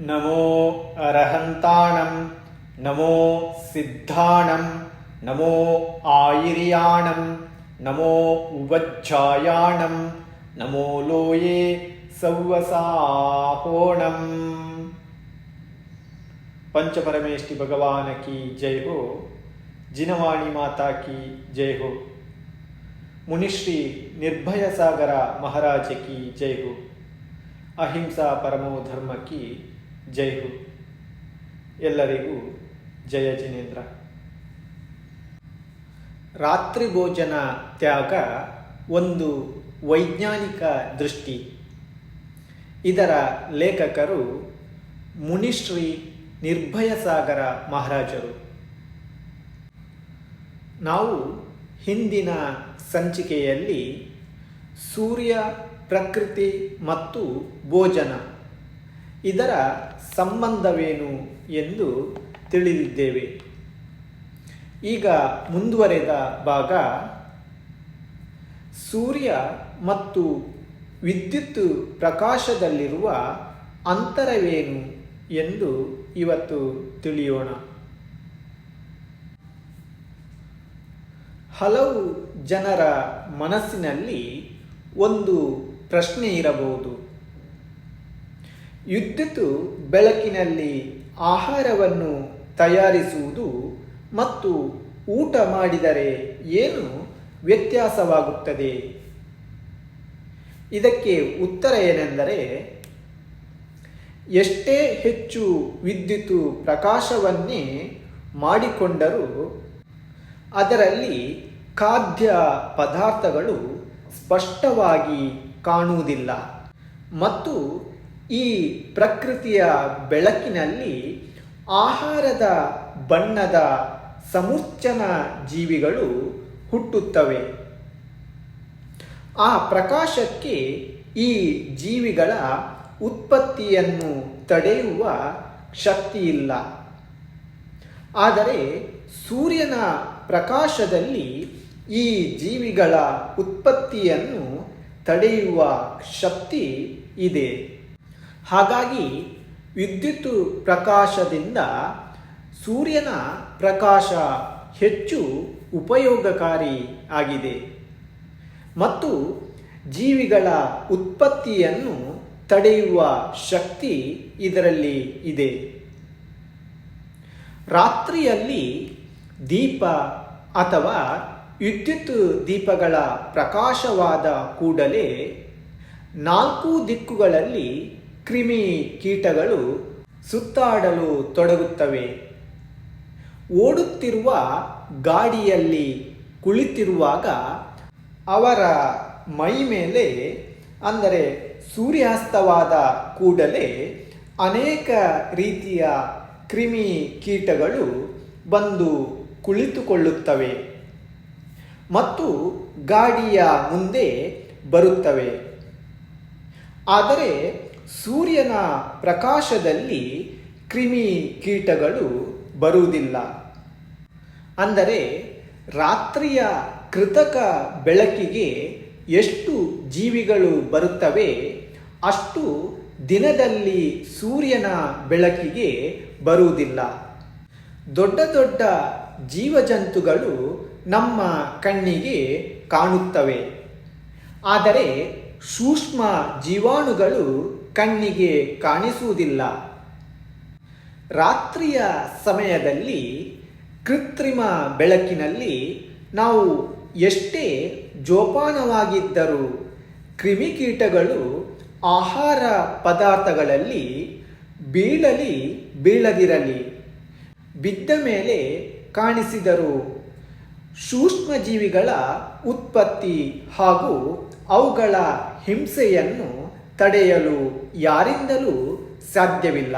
నమో అర్హంతాణం నమో సిద్ధాణం నమో ఆయిర్యాణం నమో ఉవజ్జాయాణం నమో లోయే సౌవసాహోణం పంచపరమేష్టి భగవానకి జయ హో జినవాణి మాతాకి జయ హో మునిశ్రీ నిర్భయసాగర మహారాజకి జయ హో అహింసా పరమో ధర్మకి ಜೈ ಹೋ ಎಲ್ಲರಿಗೂ ಜಯ ಜಿನೇಂದ್ರ. ರಾತ್ರಿ ಭೋಜನ ತ್ಯಾಗ ಒಂದು ವೈಜ್ಞಾನಿಕ ದೃಷ್ಟಿ. ಇದರ ಲೇಖಕರು ಮುನಿಶ್ರೀ ನಿರ್ಭಯ ಸಾಗರ ಮಹಾರಾಜರು. ನಾವು ಹಿಂದಿನ ಸಂಚಿಕೆಯಲ್ಲಿ ಸೂರ್ಯ, ಪ್ರಕೃತಿ ಮತ್ತು ಭೋಜನ ಇದರ ಸಂಬಂಧವೇನು ಎಂದು ತಿಳಿದಿದ್ದೇವೆ. ಈಗ ಮುಂದುವರೆದ ಭಾಗ, ಸೂರ್ಯ ಮತ್ತು ವಿದ್ಯುತ್ ಪ್ರಕಾಶದಲ್ಲಿರುವ ಅಂತರವೇನು ಎಂದು ಇವತ್ತು ತಿಳಿಯೋಣ. ಹಲವು ಜನರ ಮನಸ್ಸಿನಲ್ಲಿ ಒಂದು ಪ್ರಶ್ನೆ ಇರಬಹುದು. ವಿದ್ಯುತ್ ಬೆಳಕಿನಲ್ಲಿ ಆಹಾರವನ್ನು ತಯಾರಿಸುವುದು ಮತ್ತು ಊಟ ಮಾಡಿದರೆ ಏನು ವ್ಯತ್ಯಾಸವಾಗುತ್ತದೆ? ಇದಕ್ಕೆ ಉತ್ತರ ಏನೆಂದರೆ, ಎಷ್ಟೇ ಹೆಚ್ಚು ವಿದ್ಯುತ್ ಪ್ರಕಾಶವನ್ನೇ ಮಾಡಿಕೊಂಡರೂ ಅದರಲ್ಲಿ ಖಾದ್ಯ ಪದಾರ್ಥಗಳು ಸ್ಪಷ್ಟವಾಗಿ ಕಾಣುವುದಿಲ್ಲ ಮತ್ತು ಈ ಪ್ರಕೃತಿಯ ಬೆಳಕಿನಲ್ಲಿ ಆಹಾರದ ಬಣ್ಣದ ಸಮುಚ್ಚನ ಜೀವಿಗಳು ಹುಟ್ಟುತ್ತವೆ. ಆ ಪ್ರಕಾಶಕ್ಕೆ ಈ ಜೀವಿಗಳ ಉತ್ಪತ್ತಿಯನ್ನು ತಡೆಯುವ ಶಕ್ತಿಯಿಲ್ಲ. ಆದರೆ ಸೂರ್ಯನ ಪ್ರಕಾಶದಲ್ಲಿ ಈ ಜೀವಿಗಳ ಉತ್ಪತ್ತಿಯನ್ನು ತಡೆಯುವ ಶಕ್ತಿ ಇದೆ. ಹಾಗಾಗಿ ವಿದ್ಯುತ್ ಪ್ರಕಾಶದಿಂದ ಸೂರ್ಯನ ಪ್ರಕಾಶ ಹೆಚ್ಚು ಉಪಯೋಗಕಾರಿ ಆಗಿದೆ. ಮತ್ತು ಜೀವಿಗಳ ಉತ್ಪತ್ತಿಯನ್ನು ತಡೆಯುವ ಶಕ್ತಿ ಇದರಲ್ಲಿ ಇದೆ. ರಾತ್ರಿಯಲ್ಲಿ ದೀಪ ಅಥವಾ ವಿದ್ಯುತ್ ದೀಪಗಳ ಪ್ರಕಾಶವಾದ ಕೂಡಲೇ ನಾಲ್ಕು ದಿಕ್ಕುಗಳಲ್ಲಿ ಕ್ರಿಮಿ ಕೀಟಗಳು ಸುತ್ತಾಡಲು ತೊಡಗುತ್ತವೆ. ಓಡುತ್ತಿರುವ ಗಾಡಿಯಲ್ಲಿ ಕುಳಿತಿರುವಾಗ ಅವರ ಮೈ ಮೇಲೆ, ಅಂದರೆ ಸೂರ್ಯಾಸ್ತವಾದ ಕೂಡಲೇ ಅನೇಕ ರೀತಿಯ ಕ್ರಿಮಿ ಕೀಟಗಳು ಬಂದು ಕುಳಿತುಕೊಳ್ಳುತ್ತವೆ ಮತ್ತು ಗಾಡಿಯ ಮುಂದೆ ಬರುತ್ತವೆ. ಆದರೆ ಸೂರ್ಯನ ಪ್ರಕಾಶದಲ್ಲಿ ಕ್ರಿಮಿ ಕೀಟಗಳು ಬರುವುದಿಲ್ಲ. ಅಂದರೆ ರಾತ್ರಿಯ ಕೃತಕ ಬೆಳಕಿಗೆ ಎಷ್ಟು ಜೀವಿಗಳು ಬರುತ್ತವೆ, ಅಷ್ಟು ದಿನದಲ್ಲಿ ಸೂರ್ಯನ ಬೆಳಕಿಗೆ ಬರುವುದಿಲ್ಲ. ದೊಡ್ಡ ದೊಡ್ಡ ಜೀವಜಂತುಗಳು ನಮ್ಮ ಕಣ್ಣಿಗೆ ಕಾಣುತ್ತವೆ. ಆದರೆ ಸೂಕ್ಷ್ಮ ಜೀವಾಣುಗಳು ಕಣ್ಣಿಗೆ ಕಾಣಿಸುವುದಿಲ್ಲ. ರಾತ್ರಿಯ ಸಮಯದಲ್ಲಿ ಕೃತ್ರಿಮ ಬೆಳಕಿನಲ್ಲಿ ನಾವು ಎಷ್ಟೇ ಜೋಪಾನವಾಗಿದ್ದರೂ ಕ್ರಿಮಿಕೀಟಗಳು, ಆಹಾರ ಪದಾರ್ಥಗಳಲ್ಲಿ ಬೀಳಲಿ ಬೀಳದಿರಲಿ, ಬಿದ್ದ ಮೇಲೆ ಕಾಣಿಸಿದರು ಸೂಕ್ಷ್ಮಜೀವಿಗಳ ಉತ್ಪತ್ತಿ ಹಾಗೂ ಅವುಗಳ ಹಿಂಸೆಯನ್ನು ತಡೆಯಲು ಯಾರಿಂದಲೂ ಸಾಧ್ಯವಿಲ್ಲ.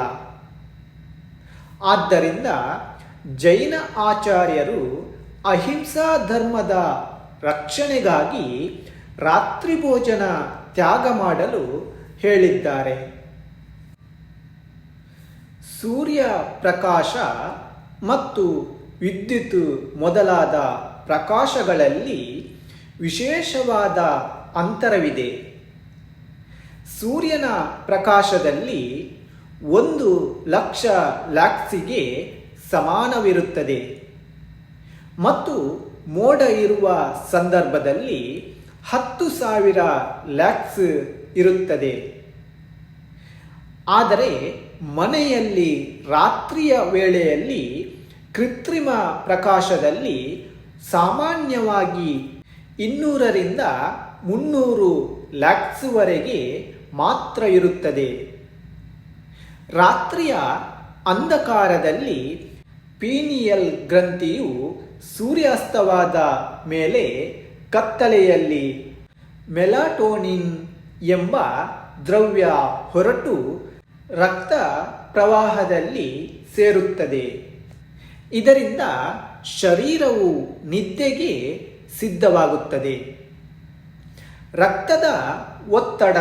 ಆದ್ದರಿಂದ ಜೈನ ಆಚಾರ್ಯರು ಅಹಿಂಸಾ ಧರ್ಮದ ರಕ್ಷಣೆಗಾಗಿ ರಾತ್ರಿ ಭೋಜನ ತ್ಯಾಗ ಮಾಡಲು ಹೇಳಿದ್ದಾರೆ. ಸೂರ್ಯ ಪ್ರಕಾಶ ಮತ್ತು ವಿದ್ಯುತ್ ಮೊದಲಾದ ಪ್ರಕಾಶಗಳಲ್ಲಿ ವಿಶೇಷವಾದ ಅಂತರವಿದೆ. ಸೂರ್ಯನ ಪ್ರಕಾಶದಲ್ಲಿ ಒಂದು ಲಕ್ಷ ಲ್ಯಾಕ್ಸಿಗೆ ಸಮಾನವಿರುತ್ತದೆ. ಮತ್ತು ಮೋಡ ಇರುವ ಸಂದರ್ಭದಲ್ಲಿ ಹತ್ತು ಸಾವಿರ ಲ್ಯಾಕ್ಸ್ ಇರುತ್ತದೆ. ಆದರೆ ಮನೆಯಲ್ಲಿ ರಾತ್ರಿಯ ವೇಳೆಯಲ್ಲಿ ಕೃತ್ರಿಮ ಪ್ರಕಾಶದಲ್ಲಿ ಸಾಮಾನ್ಯವಾಗಿ ಇನ್ನೂರರಿಂದ ಮುನ್ನೂರು ಲ್ಯಾಕ್ಸ್ವರೆಗೆ ಮಾತ್ರ ಇರುತ್ತದೆ. ರಾತ್ರಿಯ ಅಂಧಕಾರದಲ್ಲಿ ಪೀನಿಯಲ್ ಗ್ರಂಥಿಯು ಸೂರ್ಯಾಸ್ತವಾದ ಮೇಲೆ ಕತ್ತಲೆಯಲ್ಲಿ ಮೆಲಾಟೋನಿನ್ ಎಂಬ ದ್ರವ್ಯ ಹೊರಟು ರಕ್ತ ಪ್ರವಾಹದಲ್ಲಿ ಸೇರುತ್ತದೆ. ಇದರಿಂದ ಶರೀರವು ನಿದ್ದೆಗೆ ಸಿದ್ಧವಾಗುತ್ತದೆ. ರಕ್ತದ ಒತ್ತಡ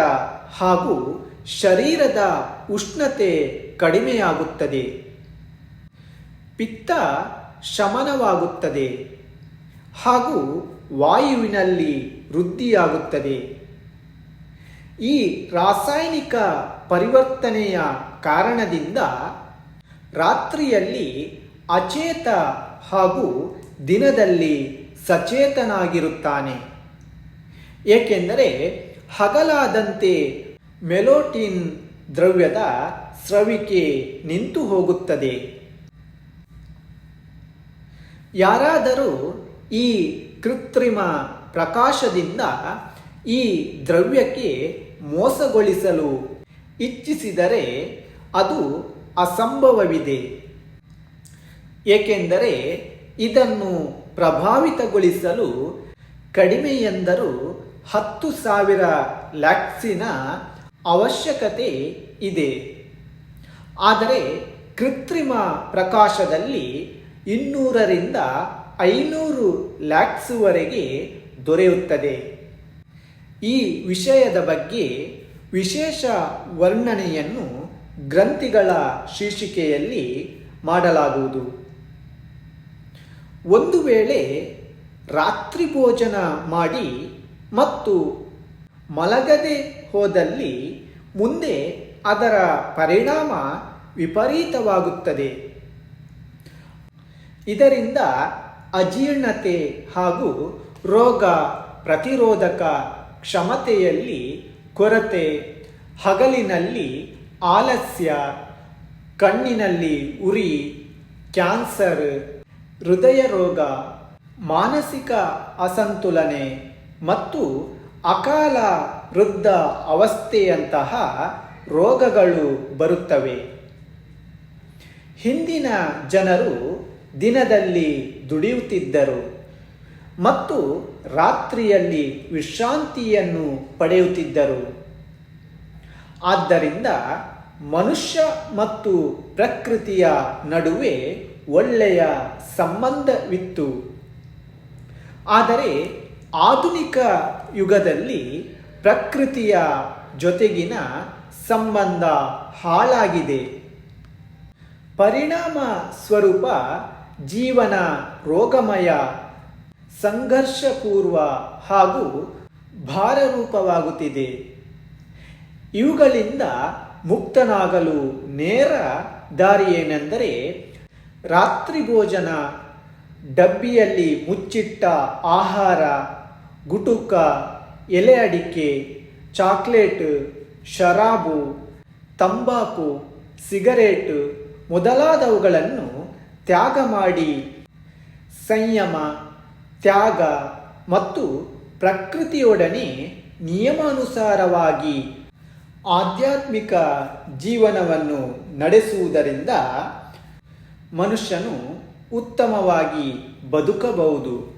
ಹಾಗೂ ಶರೀರದ ಉಷ್ಣತೆ ಕಡಿಮೆಯಾಗುತ್ತದೆ. ಪಿತ್ತ ಶಮನವಾಗುತ್ತದೆ ಹಾಗೂ ವಾಯುವಿನಲ್ಲಿ ವೃದ್ಧಿಯಾಗುತ್ತದೆ. ಈ ರಾಸಾಯನಿಕ ಪರಿವರ್ತನೆಯ ಕಾರಣದಿಂದ ರಾತ್ರಿಯಲ್ಲಿ ಅಚೇತ ಹಾಗೂ ದಿನದಲ್ಲಿ ಸಚೇತನಾಗಿರುತ್ತಾನೆ. ಏಕೆಂದರೆ ಹಗಲಾದಂತೆ ಮೆಲೋಟಿನ್ ದ್ರವ್ಯದ ಸ್ರವಿಕೆ ನಿಂತು ಹೋಗುತ್ತದೆ. ಯಾರಾದರೂ ಈ ಕೃತ್ರಿಮ ಪ್ರಕಾಶದಿಂದ ಈ ದ್ರವ್ಯಕ್ಕೆ ಮೋಸಗೊಳಿಸಲು ಇಚ್ಛಿಸಿದರೆ ಅದು ಅಸಂಭವವಿದೆ. ಏಕೆಂದರೆ ಇದನ್ನು ಪ್ರಭಾವಿತಗೊಳಿಸಲು ಕಡಿಮೆ ಎಂದರೂ ಹತ್ತು ಸಾವಿರ ಲ್ಯಾಕ್ಸಿನ ಅವಶ್ಯಕತೆ ಇದೆ. ಆದರೆ ಕೃತ್ರಿಮ ಪ್ರಕಾಶದಲ್ಲಿ ಇನ್ನೂರರಿಂದ ಐನೂರು ಲ್ಯಾಕ್ಸ್ವರೆಗೆ ದೊರೆಯುತ್ತದೆ. ಈ ವಿಷಯದ ಬಗ್ಗೆ ವಿಶೇಷ ವರ್ಣನೆಯನ್ನು ಗ್ರಂಥಿಗಳ ಶೀರ್ಷಿಕೆಯಲ್ಲಿ ಮಾಡಲಾಗುವುದು. ಒಂದು ವೇಳೆ ರಾತ್ರಿ ಭೋಜನ ಮಾಡಿ ಮತ್ತು ಮಲಗದೆ ಹೋದಲ್ಲಿ ಮುಂದೆ ಅದರ ಪರಿಣಾಮ ವಿಪರೀತವಾಗುತ್ತದೆ. ಇದರಿಂದ ಅಜೀರ್ಣತೆ ಹಾಗೂ ರೋಗ ಪ್ರತಿರೋಧಕ ಕ್ಷಮತೆಯಲ್ಲಿ ಕೊರತೆ, ಹಗಲಿನಲ್ಲಿ ಆಲಸ್ಯ, ಕಣ್ಣಿನಲ್ಲಿ ಉರಿ, ಕ್ಯಾನ್ಸರ್, ಹೃದಯ ರೋಗ, ಮಾನಸಿಕ ಅಸಂತುಲನೆ ಮತ್ತು ಅಕಾಲ ವೃದ್ಧ ಅವಸ್ಥೆಯಂತಹ ರೋಗಗಳು ಬರುತ್ತವೆ. ಹಿಂದಿನ ಜನರು ದಿನದಲ್ಲಿ ದುಡಿಯುತ್ತಿದ್ದರು ಮತ್ತು ರಾತ್ರಿಯಲ್ಲಿ ವಿಶ್ರಾಂತಿಯನ್ನು ಪಡೆಯುತ್ತಿದ್ದರು. ಆದ್ದರಿಂದ ಮನುಷ್ಯ ಮತ್ತು ಪ್ರಕೃತಿಯ ನಡುವೆ ಒಳ್ಳೆಯ ಸಂಬಂಧವಿತ್ತು. ಆದರೆ ಆಧುನಿಕ ಯುಗದಲ್ಲಿ ಪ್ರಕೃತಿಯ ಜೊತೆಗಿನ ಸಂಬಂಧ ಹಾಳಾಗಿದೆ. ಪರಿಣಾಮ ಸ್ವರೂಪ ಜೀವನ ರೋಗಮಯ, ಸಂಘರ್ಷಪೂರ್ವ ಹಾಗೂ ಭಾರರೂಪವಾಗುತ್ತಿದೆ. ಇವುಗಳಿಂದ ಮುಕ್ತನಾಗಲು ನೇರ ದಾರಿಯೇನೆಂದರೆ ರಾತ್ರಿ ಭೋಜನ ಡಬ್ಬಿಯಲ್ಲಿ ಮುಚ್ಚಿಟ್ಟ ಆಹಾರ, ಗುಟುಕ ಎಲೆ ಅಡಿಕೆ, ಚಾಕ್ಲೇಟ್, ಶರಾಬು, ತಂಬಾಕು, ಸಿಗರೇಟ್ ಮೊದಲಾದವುಗಳನ್ನು ತ್ಯಾಗ ಮಾಡಿ ಸಂಯಮ, ತ್ಯಾಗ ಮತ್ತು ಪ್ರಕೃತಿಯೊಡನೆ ನಿಯಮಾನುಸಾರವಾಗಿ ಆಧ್ಯಾತ್ಮಿಕ ಜೀವನವನ್ನು ನಡೆಸುವುದರಿಂದ ಮನುಷ್ಯನು ಉತ್ತಮವಾಗಿ ಬದುಕಬಹುದು.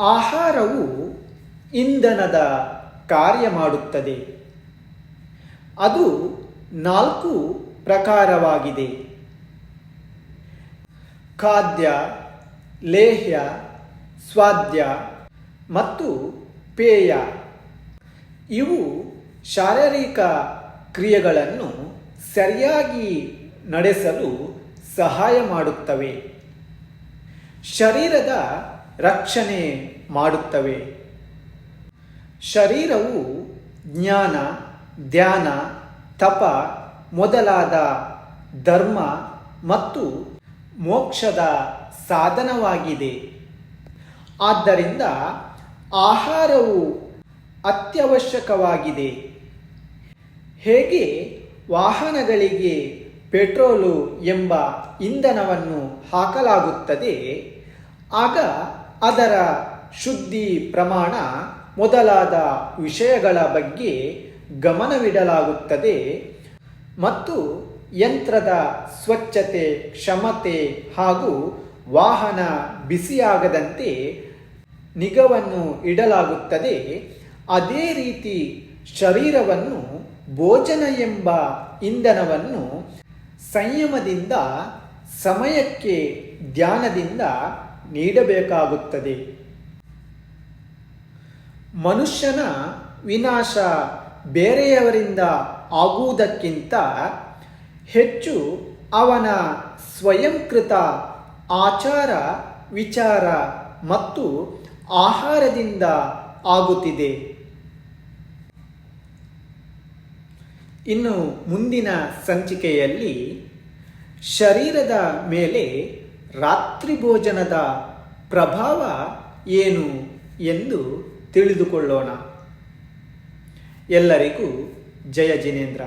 ಆಹಾರವು ಇಂಧನದ ಕಾರ್ಯ ಮಾಡುತ್ತದೆ. ಅದು ನಾಲ್ಕು ಪ್ರಕಾರವಾಗಿದೆ. ಖಾದ್ಯ, ಲೇಹ್ಯ, ಸ್ವಾದ್ಯ ಮತ್ತು ಪೇಯ. ಇವು ಶಾರೀರಿಕ ಕ್ರಿಯೆಗಳನ್ನು ಸರಿಯಾಗಿ ನಡೆಸಲು ಸಹಾಯ ಮಾಡುತ್ತವೆ. ಶರೀರದ ರಕ್ಷಣೆ ಮಾಡುತ್ತವೆ. ಶರೀರವು ಜ್ಞಾನ, ಧ್ಯಾನ, ತಪ ಮೊದಲಾದ ಧರ್ಮ ಮತ್ತು ಮೋಕ್ಷದ ಸಾಧನವಾಗಿದೆ. ಆದ್ದರಿಂದ ಆಹಾರವು ಅತ್ಯವಶ್ಯಕವಾಗಿದೆ. ಹೇಗೆ ವಾಹನಗಳಿಗೆ ಪೆಟ್ರೋಲು ಎಂಬ ಇಂಧನವನ್ನು ಹಾಕಲಾಗುತ್ತದೆ, ಆಗ ಅದರ ಶುದ್ಧಿ ಪ್ರಮಾಣ ಮೊದಲಾದ ವಿಷಯಗಳ ಬಗ್ಗೆ ಗಮನವಿಡಲಾಗುತ್ತದೆ. ಮತ್ತು ಯಂತ್ರದ ಸ್ವಚ್ಛತೆ, ಕ್ಷಮತೆ ಹಾಗೂ ವಾಹನ ಬಿಸಿಯಾಗದಂತೆ ನಿಗವನ್ನು ಇಡಲಾಗುತ್ತದೆ. ಅದೇ ರೀತಿ ಶರೀರವನ್ನು ಭೋಜನ ಎಂಬ ಇಂಧನವನ್ನು ಸಂಯಮದಿಂದ, ಸಮಯಕ್ಕೆ ಧ್ಯಾನದಿಂದ ನೀಡಬೇಕಾಗುತ್ತದೆ. ಮನುಷ್ಯನ ವಿನಾಶ ಬೇರೆಯವರಿಂದ ಆಗುವುದಕ್ಕಿಂತ ಹೆಚ್ಚು ಅವನ ಸ್ವಯಂಕೃತ ಆಚಾರ, ವಿಚಾರ ಮತ್ತು ಆಹಾರದಿಂದ ಆಗುತ್ತಿದೆ. ಇನ್ನು ಮುಂದಿನ ಸಂಚಿಕೆಯಲ್ಲಿ ಶರೀರದ ಮೇಲೆ ರಾತ್ರಿ ಭೋಜನದ ಪ್ರಭಾವ ಏನು ಎಂದು ತಿಳಿದುಕೊಳ್ಳೋಣ. ಎಲ್ಲರಿಗೂ ಜಯ ಜಿನೇಂದ್ರ.